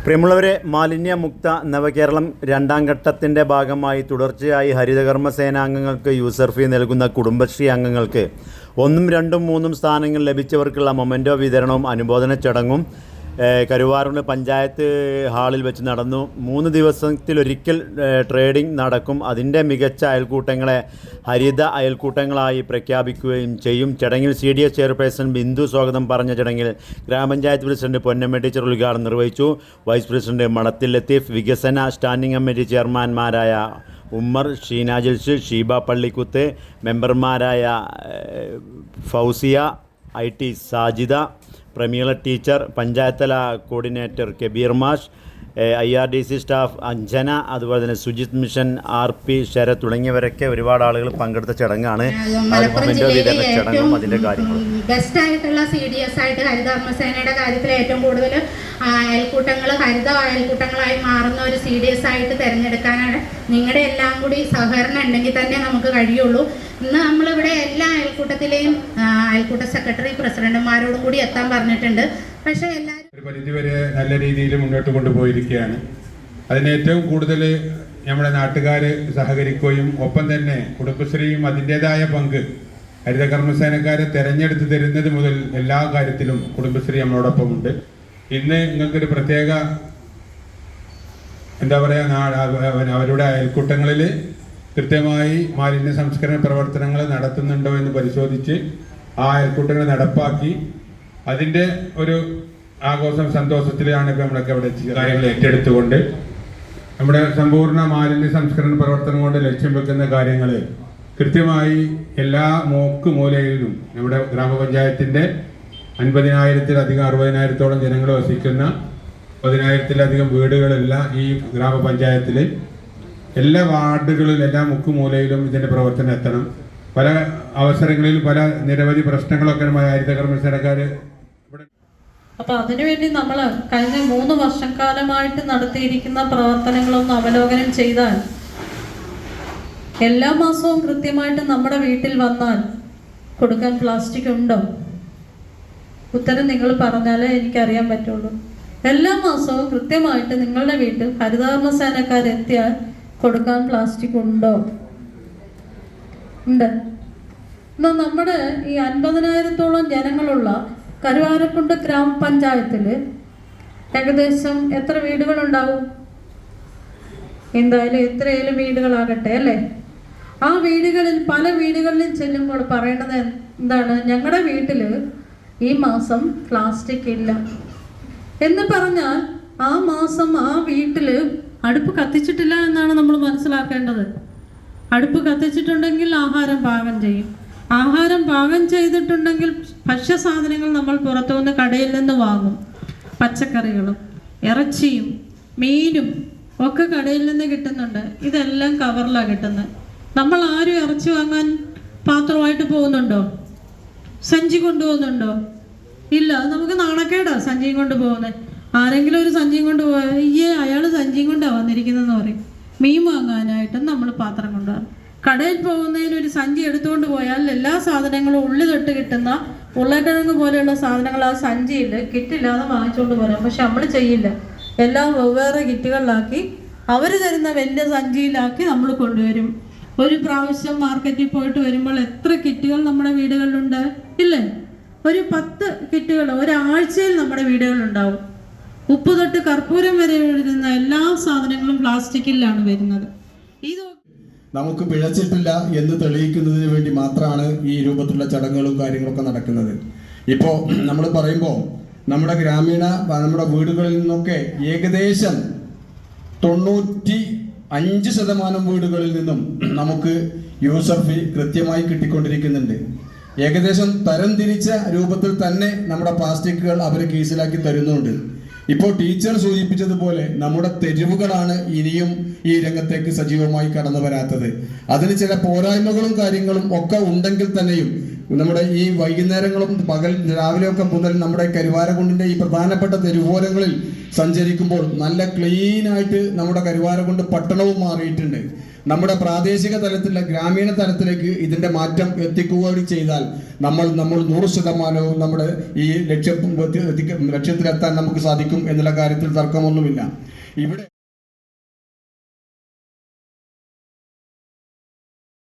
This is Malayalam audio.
പ്രിയമുള്ളവരെ മാലിന്യമുക്ത നവകേരളം രണ്ടാം ഘട്ടത്തിന്റെ ഭാഗമായി തുടർച്ചയായി ഹരിതകർമ്മ സേനാംഗങ്ങൾക്ക് യൂസർ ഫീ നൽകുന്ന കുടുംബശ്രീ അംഗങ്ങൾക്ക് ഒന്നും രണ്ടും മൂന്നും സ്ഥാനങ്ങൾ ലഭിച്ചവർക്കുള്ള മൊമെന്റോ വിതരണവും അനുമോദന ചടങ്ങും കരുവാറുണ്ട് പഞ്ചായത്ത് ഹാളിൽ വെച്ച് നടന്നു. മൂന്ന് ദിവസത്തിലൊരിക്കൽ ട്രേഡിംഗ് നടക്കും. അതിന്റെ മികച്ച അയൽക്കൂട്ടങ്ങളെ ഹരിത അയൽക്കൂട്ടങ്ങളായി പ്രഖ്യാപിക്കുകയും ചെയ്യും. ചടങ്ങിൽ C D S chairperson Bindu സ്വാഗതം പറഞ്ഞ ചടങ്ങിൽ ഗ്രാമപഞ്ചായത്ത് പ്രസിഡന്റ് പൊന്നമ്മ ടീച്ചർ ഉദ്ഘാടനം നിർവഹിച്ചു. വൈസ് പ്രസിഡന്റ് മണത്തിൽ ലത്തീഫ് വികസന സ്റ്റാൻഡിംഗ് കമ്മിറ്റി ചെയർമാൻമാരായ ഉമ്മർ ഷീന ജിൽസ് ഷീബ പള്ളിക്കുത്ത് മെമ്പർമാരായ Fousiya I T Sajida Prameela teacher പഞ്ചായത്തല coordinator Kabeer മാഷ് I R D C staff Anjana അതുപോലെ തന്നെ Sujith mission R P Sarath തുടങ്ങിയവരൊക്കെ ഒരുപാട് ആളുകൾ പങ്കെടുത്ത ചടങ്ങാണ്. വിതരണ ചടങ്ങും അതിന്റെ കാര്യങ്ങളും. ബെസ്റ്റ് ആയിട്ടുള്ള സി ഡി എസ് ആയിട്ട് ഹരിതകർമ്മസേനയുടെ കാര്യത്തിൽ ഏറ്റവും കൂടുതൽ അയൽക്കൂട്ടങ്ങൾ ഹരിത അയൽക്കൂട്ടങ്ങളായി മാറുന്ന ഒരു സി ഡി എസ് ആയിട്ട് തിരഞ്ഞെടുക്കാനാണ് നിങ്ങളുടെ എല്ലാം കൂടി സഹകരണം ഉണ്ടെങ്കിൽ തന്നെ നമുക്ക് കഴിയുള്ളൂ. ഇന്ന് നമ്മളിവിടെ എല്ലാ അയൽക്കൂട്ടത്തിലെയും അയൽക്കൂട്ട സെക്രട്ടറി പ്രസിഡന്റുമാരോടും കൂടി എത്താൻ പറഞ്ഞിട്ടുണ്ട്. പക്ഷേ എല്ലാവരും ഒരു പരിധിവരെ നല്ല രീതിയിൽ മുന്നോട്ട് കൊണ്ടുപോയിരിക്കുകയാണ്. അതിന് ഏറ്റവും കൂടുതൽ നമ്മുടെ നാട്ടുകാർ സഹകരിക്കുകയും ഒപ്പം തന്നെ കുടുംബശ്രീയും അതിന്റെതായ പങ്ക് ഹരിത കർമ്മസേനക്കാരെ തെരഞ്ഞെടുത്ത് തരുന്നത് മുതൽ എല്ലാ കാര്യത്തിലും കുടുംബശ്രീ നമ്മളോടൊപ്പം ഉണ്ട്. ഇന്ന് നിങ്ങൾക്കൊരു പ്രത്യേക എന്താ പറയുക അവരുടെ അയൽക്കൂട്ടങ്ങളിൽ കൃത്യമായി മാലിന്യ സംസ്കരണ പ്രവർത്തനങ്ങൾ നടത്തുന്നുണ്ടോ എന്ന് പരിശോധിച്ച് ആ അയൽക്കൂട്ടങ്ങൾ നടപ്പാക്കി അതിന്റെ ഒരു ആഘോഷം സന്തോഷത്തിലാണ് നമ്മളൊക്കെ ഇവിടെ കാര്യങ്ങൾ ഏറ്റെടുത്തുകൊണ്ട് നമ്മുടെ സമ്പൂർണ മാലിന്യ സംസ്കരണ പ്രവർത്തനം കൊണ്ട് ലക്ഷ്യം വെക്കുന്ന കാര്യങ്ങൾ കൃത്യമായി എല്ലാ മോക്ക് മൂലയിലും നമ്മുടെ ഗ്രാമപഞ്ചായത്തിന്റെ അൻപതിനായിരത്തിലധികം അറുപതിനായിരത്തോളം ജനങ്ങൾ വസിക്കുന്ന പതിനായിരത്തിലധികം വീടുകളെല്ലാം ഈ ഗ്രാമപഞ്ചായത്തിൽ എല്ലാ വാർഡുകളിലും എല്ലാ മുക്കുമൂലയിലും ഇതിന്റെ പ്രവർത്തനം എത്തണം. പല അവസരങ്ങളിൽ പല നിരവധി പ്രശ്നങ്ങളൊക്കെ നമ്മുടെ ഹരിതകർമ്മസേനക്കാർ ഇവിടെ അപ്പൊ അതിനുവേണ്ടി നമ്മൾ കഴിഞ്ഞ മൂന്ന് വർഷക്കാലമായിട്ട് നടത്തിയിരിക്കുന്ന പ്രവർത്തനങ്ങളൊന്ന് അവലോകനം ചെയ്താൽ എല്ലാ മാസവും കൃത്യമായിട്ട് നമ്മുടെ വീട്ടിൽ വന്നാൽ കൊടുക്കാൻ പ്ലാസ്റ്റിക് ഉണ്ടോ? ഉത്തരം നിങ്ങൾ പറഞ്ഞാലേ എനിക്കറിയാൻ പറ്റുള്ളൂ. എല്ലാ മാസവും കൃത്യമായിട്ട് നിങ്ങളുടെ വീട്ടിൽ ഹരിതകർമ്മ സേനക്കാരെത്തിയാൽ കൊടുക്കാൻ പ്ലാസ്റ്റിക് ഉണ്ടോ? ഉണ്ട്. എന്നാൽ നമ്മുടെ ഈ അൻപതിനായിരത്തോളം ജനങ്ങളുള്ള കരുവാരക്കുണ്ട് ഗ്രാമപഞ്ചായത്തിൽ ഏകദേശം എത്ര വീടുകളുണ്ടാവും? എന്തായാലും എത്രയായാലും വീടുകളാകട്ടെ അല്ലേ? ആ വീടുകളിൽ പല വീടുകളിലും ചെല്ലുമ്പോൾ പറയണത് എന്താണ്? ഞങ്ങളുടെ വീട്ടിൽ ഈ മാസം പ്ലാസ്റ്റിക് ഇല്ല. എന്ന് പറഞ്ഞാൽ ആ മാസം ആ വീട്ടിൽ അടുപ്പ് കത്തിച്ചിട്ടില്ല എന്നാണ് നമ്മൾ മനസ്സിലാക്കേണ്ടത്. അടുപ്പ് കത്തിച്ചിട്ടുണ്ടെങ്കിൽ ആഹാരം പാകം ചെയ്യും. ആഹാരം പാകം ചെയ്തിട്ടുണ്ടെങ്കിൽ ഭക്ഷ്യസാധനങ്ങൾ നമ്മൾ പുറത്തുനിന്ന് കടയിൽ നിന്ന് വാങ്ങും. പച്ചക്കറികളും ഇറച്ചിയും മീനും ഒക്കെ കടയിൽ നിന്ന് കിട്ടുന്നുണ്ട്. ഇതെല്ലാം കവറിലാണ് കിട്ടുന്നത്. നമ്മൾ ആരും ഇറച്ചി വാങ്ങാൻ പാത്രമായിട്ട് പോകുന്നുണ്ടോ? സഞ്ചി കൊണ്ടുപോകുന്നുണ്ടോ? ഇല്ല നമുക്ക് നാണക്കേടാ സഞ്ചിയും കൊണ്ട് പോകുന്നത്. ആരെങ്കിലും ഒരു സഞ്ചിയും കൊണ്ട് പോയാൽ അയ്യേ അയാൾ സഞ്ചിയും കൊണ്ടാണ് വന്നിരിക്കുന്നതെന്ന് പറയും. മീൻ വാങ്ങാനായിട്ടും നമ്മൾ പാത്രം കൊണ്ടുവരണം കടയിൽ പോകുന്നതിന് ഒരു സഞ്ചി എടുത്തുകൊണ്ട് പോയാൽ എല്ലാ സാധനങ്ങളും ഉള്ളി തൊട്ട് കിട്ടുന്ന ഉരുളക്കിഴങ്ങ് പോലെയുള്ള സാധനങ്ങൾ ആ സഞ്ചിയിൽ കിറ്റില്ലാതെ വാങ്ങിച്ചുകൊണ്ട് പോരാം. പക്ഷെ നമ്മൾ ചെയ്യില്ല. എല്ലാം വെവ്വേറെ കിറ്റുകളിലാക്കി അവർ തരുന്ന വലിയ സഞ്ചിയിലാക്കി നമ്മൾ കൊണ്ടുവരും. ഒരു പ്രാവശ്യം മാർക്കറ്റിൽ പോയിട്ട് വരുമ്പോൾ എത്ര കിറ്റുകൾ നമ്മുടെ വീടുകളിലുണ്ട്? ഇല്ലേ? ഒരു പത്ത് കിറ്റുകൾ ഒരാഴ്ചയിൽ നമ്മുടെ വീടുകളിലുണ്ടാവും. ഉപ്പ് തൊട്ട് കർപ്പൂരം വരെ വരുന്ന എല്ലാ സാധനങ്ങളും പ്ലാസ്റ്റിക്കിലാണ് വരുന്നത്. ഇത് നമുക്ക് പിഴച്ചിട്ടില്ല എന്ന് തെളിയിക്കുന്നതിന് വേണ്ടി മാത്രമാണ് ഈ രൂപത്തിലുള്ള ചടങ്ങുകളും കാര്യങ്ങളൊക്കെ നടക്കുന്നത്. ഇപ്പോൾ നമ്മൾ പറയുമ്പോൾ നമ്മുടെ ഗ്രാമീണ നമ്മുടെ വീടുകളിൽ നിന്നൊക്കെ ഏകദേശം തൊണ്ണൂറ്റി അഞ്ച് ശതമാനം വീടുകളിൽ നിന്നും നമുക്ക് യൂസർ ഫീ കൃത്യമായി കിട്ടിക്കൊണ്ടിരിക്കുന്നുണ്ട്. ഏകദേശം തരംതിരിച്ച രൂപത്തിൽ തന്നെ നമ്മുടെ പ്ലാസ്റ്റിക്കുകൾ അവർ കേസിലാക്കി തരുന്നുണ്ട്. ഇപ്പോൾ ടീച്ചർ സൂചിപ്പിച്ചതുപോലെ നമ്മുടെ തെരുവുകളാണ് ഇനിയും ഈ രംഗത്തേക്ക് സജീവമായി കടന്നു വരാത്തത്. അതിന് ചില പോരായ്മകളും കാര്യങ്ങളും ഒക്കെ ഉണ്ടെങ്കിൽ തന്നെയും നമ്മുടെ ഈ വൈകുന്നേരങ്ങളും പകൽ രാവിലെയൊക്കെ മുതൽ നമ്മുടെ കരുവാരകുണ്ടിന്റെ ഈ പ്രധാനപ്പെട്ട തെരുവോരങ്ങളിൽ സഞ്ചരിക്കുമ്പോൾ നല്ല ക്ലീൻ ആയിട്ട് നമ്മുടെ കരുവാരകുണ്ട് പട്ടണവും മാറിയിട്ടുണ്ട്. നമ്മുടെ പ്രാദേശിക തലത്തിലെ ഗ്രാമീണ തലത്തിലേക്ക് ഇതിന്റെ മാറ്റം എത്തിക്കുകയും ചെയ്താൽ നമ്മൾ നമ്മൾ നൂറ് ശതമാനവും നമ്മുടെ ഈ ലക്ഷ്യ ലക്ഷ്യത്തിലെത്താൻ നമുക്ക് സാധിക്കും എന്നുള്ള കാര്യത്തിൽ തർക്കമൊന്നുമില്ല. ഇവിടെ